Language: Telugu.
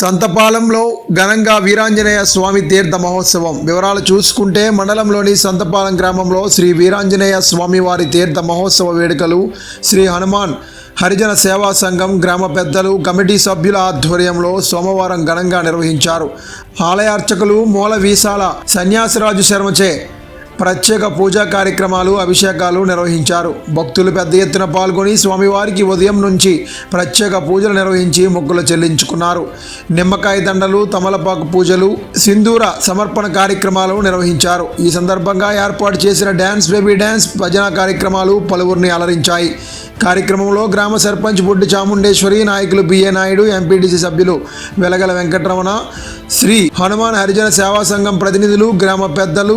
సంతపాలెంలో ఘనంగా వీరాంజనేయ స్వామి తీర్థ మహోత్సవం. వివరాలు చూసుకుంటే మండలంలోని సంతపాలెం గ్రామంలో శ్రీ వీరాంజనేయ స్వామి వారి తీర్థ మహోత్సవ వేడుకలు శ్రీ హనుమాన్ హరిజన సేవా సంఘం గ్రామ పెద్దలు కమిటీ సభ్యుల ఆధ్వర్యంలో సోమవారం ఘనంగా నిర్వహించారు. ఆలయార్చకులు మూల వీసాల సన్యాసరాజు శర్మచే ప్రత్యేక పూజా కార్యక్రమాలు అభిషేకాలు నిర్వహించారు. భక్తులు పెద్ద ఎత్తున పాల్గొని స్వామివారికి ఉదయం నుంచి ప్రత్యేక పూజలు నిర్వహించి మొక్కులు చెల్లించుకున్నారు. నిమ్మకాయ దండలు తమలపాకు పూజలు సింధూర సమర్పణ కార్యక్రమాలు నిర్వహించారు. ఈ సందర్భంగా ఏర్పాటు చేసిన డ్యాన్స్ బేబీ డ్యాన్స్ భజన కార్యక్రమాలు పలువురిని అలరించాయి. కార్యక్రమంలో గ్రామ సర్పంచ్ బుడ్డి చాముండేశ్వరి నాయకులు బిఏ నాయుడు ఎంపీటీసీ సభ్యులు వెలగల వెంకటరమణ శ్రీ హనుమాన్ హరిజన సేవా సంఘం ప్రతినిధులు గ్రామ పెద్దలు